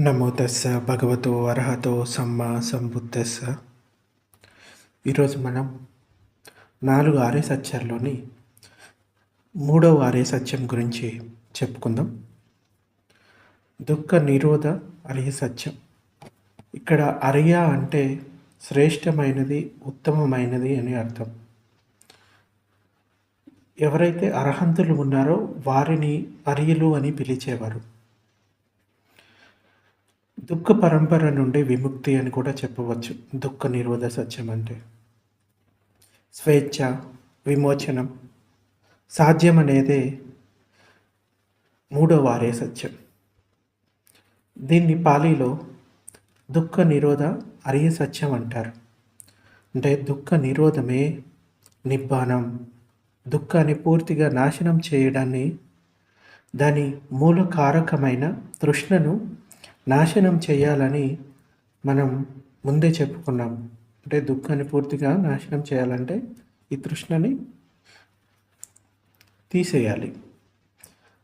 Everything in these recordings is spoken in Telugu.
నమోదస్స భగవతో అర్హతో సమ్మ సంబుద్ధస్స. ఈరోజు మనం నాలుగు ఆర్య సత్యాల్లోని మూడవ ఆర్య సత్యం గురించి చెప్పుకుందాం. దుఃఖ నిరోధ అరియ సత్యం. ఇక్కడ అరియ అంటే శ్రేష్టమైనది ఉత్తమమైనది అని అర్థం. ఎవరైతే అర్హంతులు ఉన్నారో వారిని అరియలు అని పిలిచేవారు. దుఃఖ పరంపర నుండి విముక్తి అని కూడా చెప్పవచ్చు. దుఃఖ నిరోధ సత్యం అంటే. స్వేచ్ఛ విమోచనం సాధ్యం అనేది మూడో వారే సత్యం. దీన్ని పాలీలో దుఃఖ నిరోధ అరియ సత్యం అంటారు. అంటే దుఃఖ నిరోధమే నిబ్బానం దుఃఖాన్ని పూర్తిగా నాశనం చేయడాన్ని దాని మూల కారకమైన తృష్ణను నాశనం చేయాలని మనం ముందే చెప్పుకున్నాం. అంటే దుఃఖాన్ని పూర్తిగా నాశనం చేయాలంటే ఈ తృష్ణని తీసేయాలి.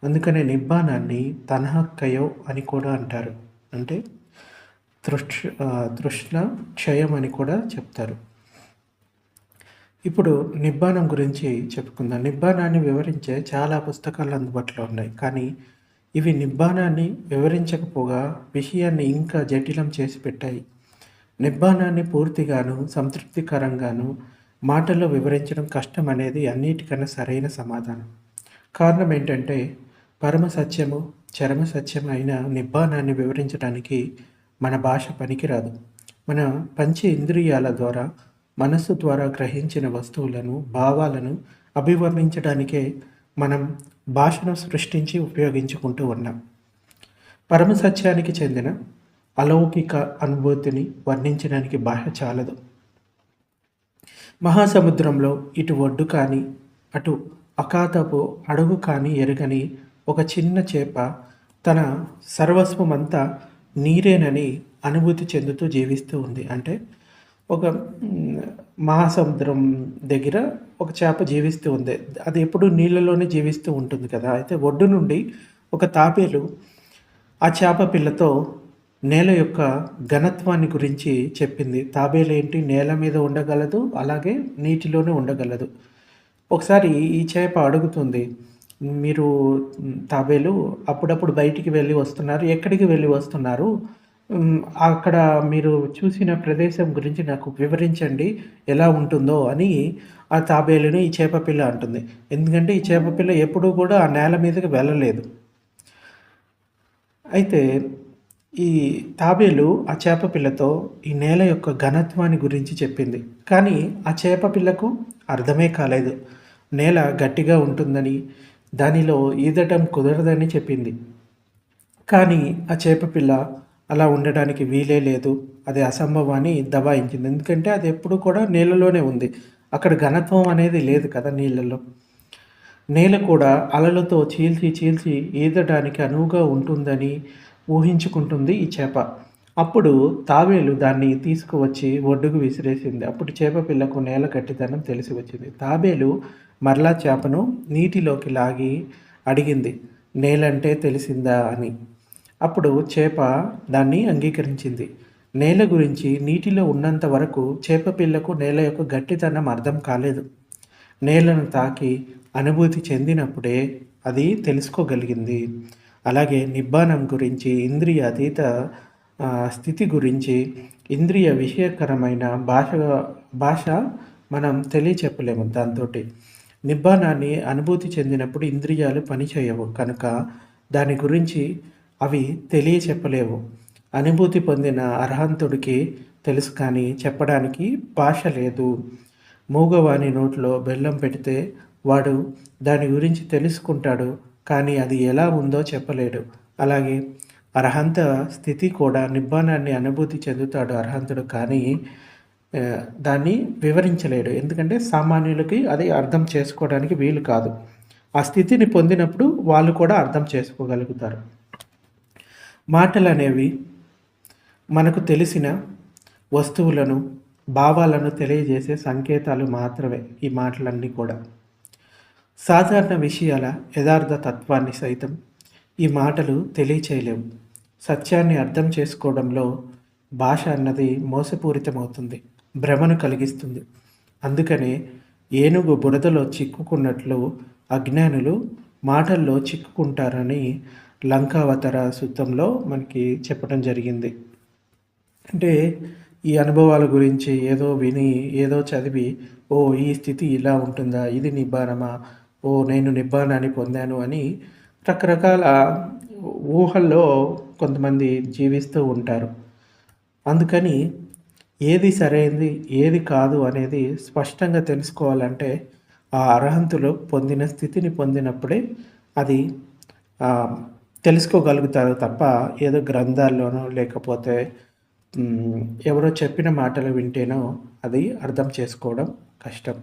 అందుకనే నిబ్బానాన్ని తనహక్కయో అని కూడా అంటారు. అంటే తృష్ తృష్ణ క్షయం అని కూడా చెప్తారు. ఇప్పుడు నిబ్బానం గురించి చెప్పుకుందాం. నిబ్బానాన్ని వివరించే చాలా పుస్తకాలు అందుబాటులో ఉన్నాయి. కానీ ఇవి నిబ్బానాన్ని వివరించకపోగా విషయాన్ని ఇంకా జటిలం చేసి పెట్టాయి. నిబ్బానాన్ని పూర్తిగాను సంతృప్తికరంగాను మాటల్లో వివరించడం కష్టం అనేది అన్నిటికన్నా సరైన సమాధానం. కారణం ఏంటంటే పరమ సత్యము చరమ సత్యం అయిన నిబ్బానాన్ని వివరించడానికి మన భాష పనికిరాదు. మన పంచ ఇంద్రియాల ద్వారా మనస్సు ద్వారా గ్రహించిన వస్తువులను భావాలను అభివర్ణించడానికే మనం భాషను సృష్టించి ఉపయోగించుకుంటూ ఉన్నాం. పరమ సత్యానికి చెందిన అలౌకిక అనుభూతిని వర్ణించడానికి భాష చాలదు. మహాసముద్రంలో ఇటు ఒడ్డు కానీ అటు అకాతపు అడుగు కానీ ఎరగని ఒక చిన్న చేప తన సర్వస్వమంతా నీరేనని అనుభూతి చెందుతూ జీవిస్తూ ఉంది. అంటే ఒక మహాసముద్రం దగ్గర ఒక చేప జీవిస్తూ ఉంది. అది ఎప్పుడు నీళ్ళలోనే జీవిస్తూ ఉంటుంది కదా. అయితే ఒడ్డు నుండి ఒక తాపేలు ఆ చేప పిల్లతో నేల యొక్క ఘనత్వాన్ని గురించి చెప్పింది. తాబేలు ఏంటి? నేల మీద ఉండగలదు అలాగే నీటిలోనే ఉండగలదు. ఒకసారి ఈ చేప అడుగుతుంది మీరు తాబేలు అప్పుడప్పుడు బయటికి వెళ్ళి వస్తున్నారు ఎక్కడికి వెళ్ళి వస్తున్నారు? అక్కడ మీరు చూసిన ప్రదేశం గురించి నాకు వివరించండి ఎలా ఉంటుందో అని ఆ తాబేలుని ఈ చేపపిల్ల అంటుంది. ఎందుకంటే ఈ చేపపిల్ల ఎప్పుడూ కూడా ఆ నేల మీదకి వెళ్ళలేదు. అయితే ఈ తాబేలు ఆ చేపపిల్లతో ఈ నేల యొక్క ఘనత్వాన్ని గురించి చెప్పింది. కానీ ఆ చేపపిల్లకు అర్థమే కాలేదు. నేల గట్టిగా ఉంటుందని దానిలో ఈదటం కుదరదని చెప్పింది. కానీ ఆ చేపపిల్ల అలా ఉండడానికి వీలే లేదు. అది అసంభవాన్ని దబాయించింది. ఎందుకంటే అది ఎప్పుడు కూడా నేలలోనే ఉంది. అక్కడ ఘనత్వం అనేది లేదు కదా నీళ్ళలో నేల కూడా అలలతో చీల్చి చీల్చి ఈదడానికి అనువుగా ఉంటుందని ఊహించుకుంటుంది ఈ చేప. అప్పుడు తావేలు దాన్ని తీసుకువచ్చి ఒడ్డుకు విసిరేసింది. అప్పుడు చేప పిల్లకు నేల గట్టిదనం తెలిసి వచ్చింది. తాబేలు మరలా చేపను నీటిలోకి లాగి అడిగింది. నేలంటే తెలిసిందా అని. అప్పుడు చేప దాన్ని అంగీకరించింది. నేల గురించి నీటిలో ఉన్నంత వరకు చేప పిల్లకు నేల యొక్క గట్టితనం అర్థం కాలేదు. నేలను తాకి అనుభూతి చెందినప్పుడే అది తెలుసుకోగలిగింది. అలాగే నిబ్బానం గురించి ఇంద్రియ అతీత స్థితి గురించి ఇంద్రియ విషయకరమైన భాష భాష మనం తెలియచెప్పలేము దాంతో నిబ్బానాన్ని అనుభూతి చెందినప్పుడు ఇంద్రియాలు పనిచేయవు కనుక దాని గురించి అవి తెలియచెప్పలేవు. అనుభూతి పొందిన అర్హంతుడికి తెలుసు కానీ చెప్పడానికి భాష లేదు. మూగవాని నోట్లో బెల్లం పెడితే వాడు దాని గురించి తెలుసుకుంటాడు కానీ అది ఎలా ఉందో చెప్పలేడు. అలాగే అర్హంత స్థితి కూడా నిబ్బానాన్ని అనుభూతి చెందుతాడు అర్హంతుడు కానీ దాన్ని వివరించలేడు. ఎందుకంటే సామాన్యులకి అది అర్థం చేసుకోవడానికి వీలు కాదు. ఆ స్థితిని పొందినప్పుడు వాళ్ళు కూడా అర్థం చేసుకోగలుగుతారు. మాటలు అనేవి మనకు తెలిసిన వస్తువులను భావాలను తెలియజేసే సంకేతాలు మాత్రమే ఈ మాటలన్నీ కూడా. సాధారణ విషయాల యథార్థ తత్వాన్ని సైతం ఈ మాటలు తెలియచేయలేవు. సత్యాన్ని అర్థం చేసుకోవడంలో భాష అన్నది మోసపూరితమవుతుంది భ్రమను కలిగిస్తుంది. అందుకనే ఏనుగు బురదలో చిక్కుకున్నట్లు అజ్ఞానులు మాటల్లో చిక్కుకుంటారని లంకావతర సూత్రంలో మనకి చెప్పడం జరిగింది. అంటే ఈ అనుభవాల గురించి ఏదో విని ఏదో చదివి ఓ ఈ స్థితి ఇలా ఉంటుందా? ఇది నిబ్బానమా ఓ నేను నిబ్బానాన్ని పొందాను అని రకరకాల ఊహల్లో కొంతమంది జీవిస్తూ ఉంటారు. అందుకని ఏది సరైనది ఏది కాదు అనేది స్పష్టంగా తెలుసుకోవాలంటే ఆ అర్హంతులు పొందిన స్థితిని పొందినప్పుడే అది తెలుసుకోగలుగుతారు తప్ప ఏదో గ్రంథాల్లోనో లేకపోతే ఎవరో చెప్పిన మాటలు వింటేనో అది అర్థం చేసుకోవడం కష్టం.